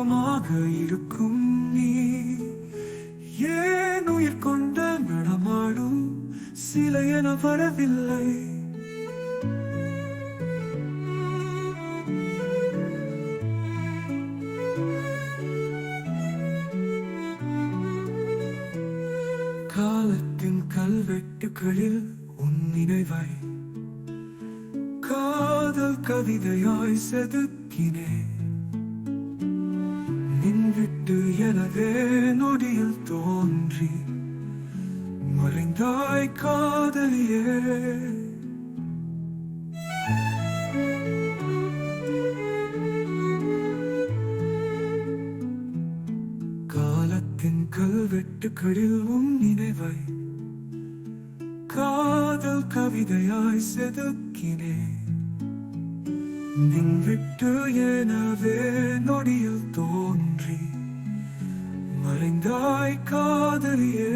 தெய்வமாக இருக்கும் நீ. ஏன் உயிர் கொண்ட நடமாடும் சில என வரவில்லை? காலத்தின் கல்வெட்டுகளில் உன் நினைவை காதல் கவிதையாய் செதுக்கினேன். விட்டு எனவே நொடியில் தோன்றி மறைந்தாய் காதலியே. காலத்தின் கல்வெட்டுகளில் உன் நினைவை காதல் கவிதையாய் செதுக்கினேன் நின்விட்டு எனவே நொடியில் தோன்றி மறைந்தாய் காதலியே.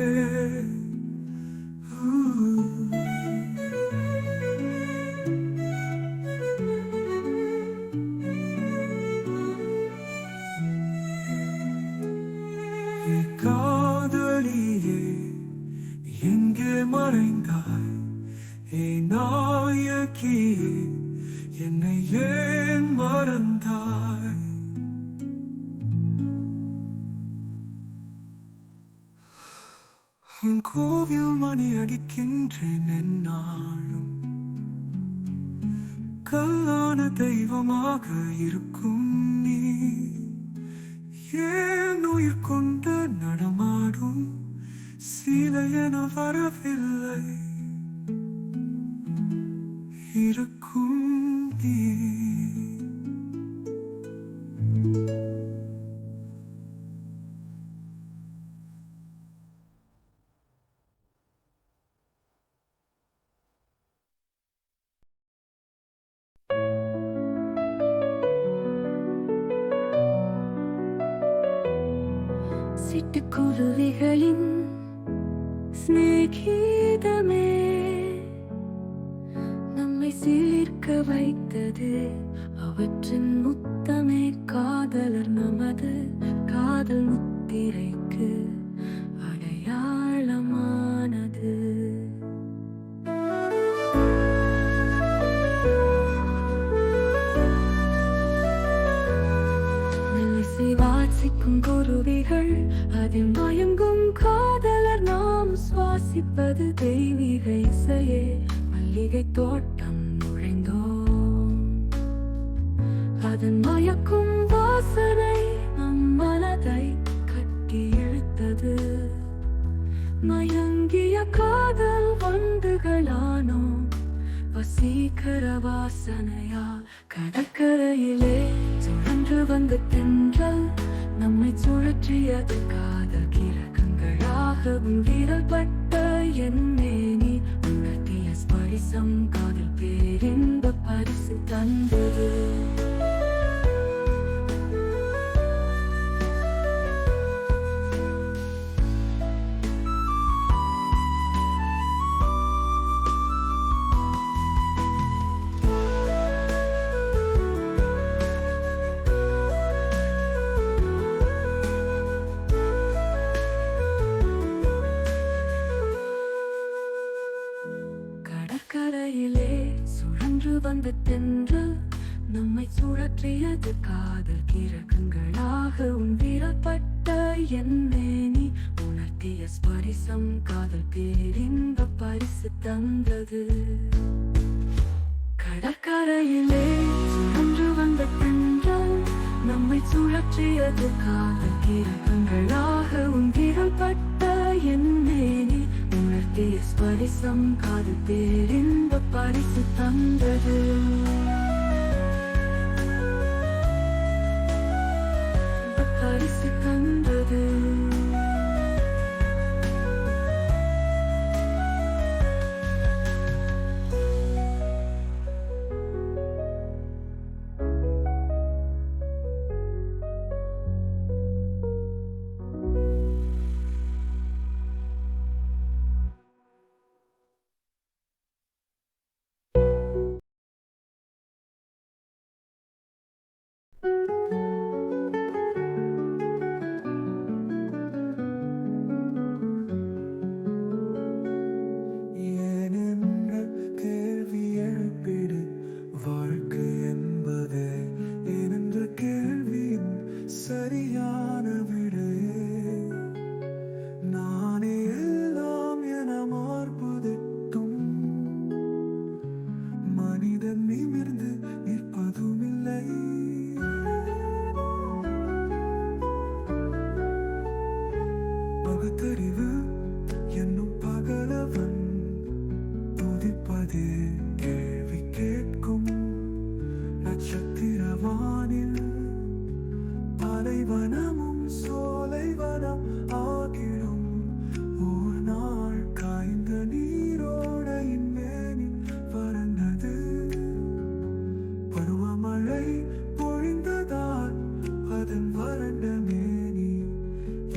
காதலியே எங்கே மறைந்தாய்? ஏ நாயகியே என்னை ஏன் மறந்தாய்? உன் கோவில் மணி அடிக்கின்றேன் என்னாலும் கல்லான தெய்வமாக இருக்கும் நீ. ஏன் உயிர் கொண்டு நடமாடும்? சில என வரவில்லை. இருக்கும் சிட்டுக்குருவிகளின் சிநேகிதமே நம்மை சீர்க்க வைத்தது அவற்றின் முத்தமே காதலர் நமது காதல் முத்திரைக்கு அடையாளமானது வாசிக்கும் குருவிகள் அதில் மயங்கும் காதலர் நாம் சுவாசிப்பது தெய்வீக இசையே. மல்லிகை தோட்டம் நுழைந்தோம். அதன் மயக்கும் வாசனை நம் மனதை கட்டி இழுத்தது. மயங்கிய காதல் வண்டுகளானோம் வசீகர வாசனையா கடற்கரையிலே சுழன்று வந்து தென்றல் நம்மை சுழற்றியது காதல் கிரகங்களாகவும் விரல் பட்ட நீ உணர்த்திய ஸ்பரிசம் காதல் பேரின்ப பரிசு தந்து நம்மை சுழற்றியது காதல் கிரகங்களாக உன் விரப்பட்ட என்னேனி உணர்த்திய ஸ்பரிசம் காதல் பேரின்ப பரிசு தந்தது. கடற்கரையிலே சுழன்று வந்த தென்றல் நம்மை சுழற்றியது காதல் கிரகங்களாக உன் விரல்பட்ட என்னேனி உணர்த்திய ஸ்பரிசம் காதல் பேரின்ப பரிசு தந்தது. sería மலைவனமும் சோலைவனம் ஆகிடும். ஒரு நாள் காய்ந்த நீரோடையின் மேனில் பறந்தது. பருவமழை பொழிந்ததால் அதன் வறண்ட மேனி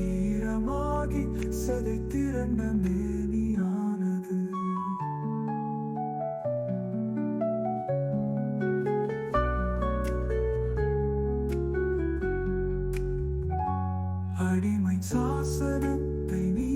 ஈரமாகி சதை திரண்ட மேனி அடிமை சாசனத்தை நீ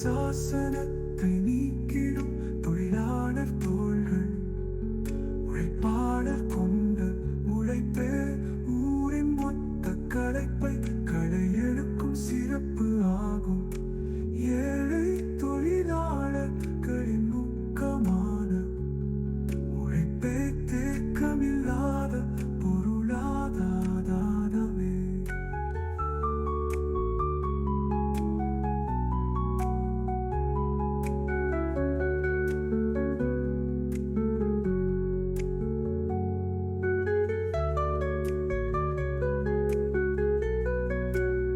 sauce in it.